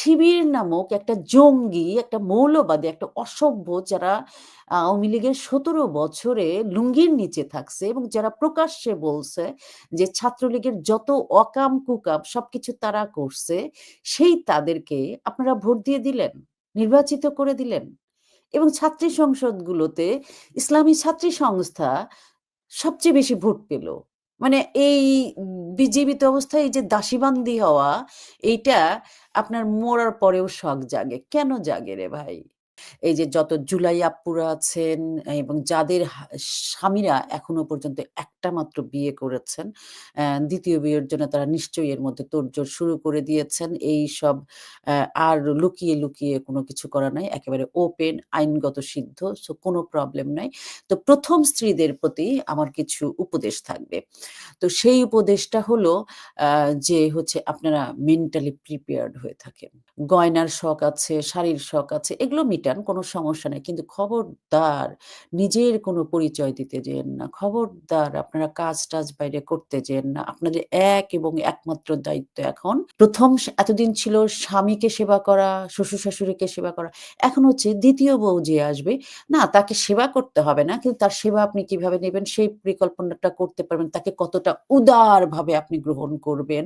শিবির নামক একটা জঙ্গি, একটা মৌলবাদী, একটা অসভ্য যারা আওয়ামী লীগের ১৭ বছরে লুঙ্গির নিচে থাকছে এবং যারা প্রকাশ্যে বলছে যে ছাত্রলীগের যত অকাম-কুকাম সবকিছু তারা করছে, সেই তাদেরকে আপনারা ভোট দিয়ে দিলেন, নির্বাচিত করে দিলেন এবং ছাত্রী সংসদগুলোতে ইসলামী ছাত্রী সংস্থা সবচেয়ে বেশি ভোট পেল। মানে এই বিজীবিত অবস্থায় এই যে দাসীবান্দি হওয়া, এইটা আপনার মরার পরেও শখ জাগে। কেন জাগে রে ভাই? এই যে যত জুলাই আপুরা আছেন এবং যাদের স্বামীরা এখনও পর্যন্ত একটা মাত্র বিয়ে করেছেন, ২য় বিয়ের জন্য তারা নিশ্চয়ই এর মধ্যে তোড়জোড় শুরু করে দিয়েছেন। এই সব আর লুকিয়ে, লুকিয়ে কোনো কিছু করা নাই। একেবারে ওপেন আইনগত সিদ্ধ। সো কোনো প্রবলেম নাই। তো প্রথম স্ত্রীদের প্রতি আমার কিছু উপদেশ থাকবে। তো সেই উপদেশটা হলো যে হচ্ছে আপনারা মেন্টালি প্রিপেয়ার্ড হয়ে থাকেন। গয়নার শখ আছে, শাড়ির শখ আছে, এগুলো মিটান কোনো সমস্যা নাই। কিন্তু খবরদার নিজের কোনো পরিচয় দিতে যেন না। খবরদার আপনারা কাজ-টাজ বাইরে করতে যেয়েন না। আপনাদের এক এবং একমাত্র দায়িত্ব এখন প্রথম এতদিন ছিল স্বামীকে সেবা করা, শ্বশুর-শাশুড়িকে সেবা করা। এখন হচ্ছে দ্বিতীয় বউ যে আসবে, না তাকে সেবা করতে হবে না। কিন্তু তার সেবা আপনি কীভাবে নেবেন সেই পরিকল্পনাটা করতে পারবেন। তাকে কতটা উদারভাবে আপনি গ্রহণ করবেন।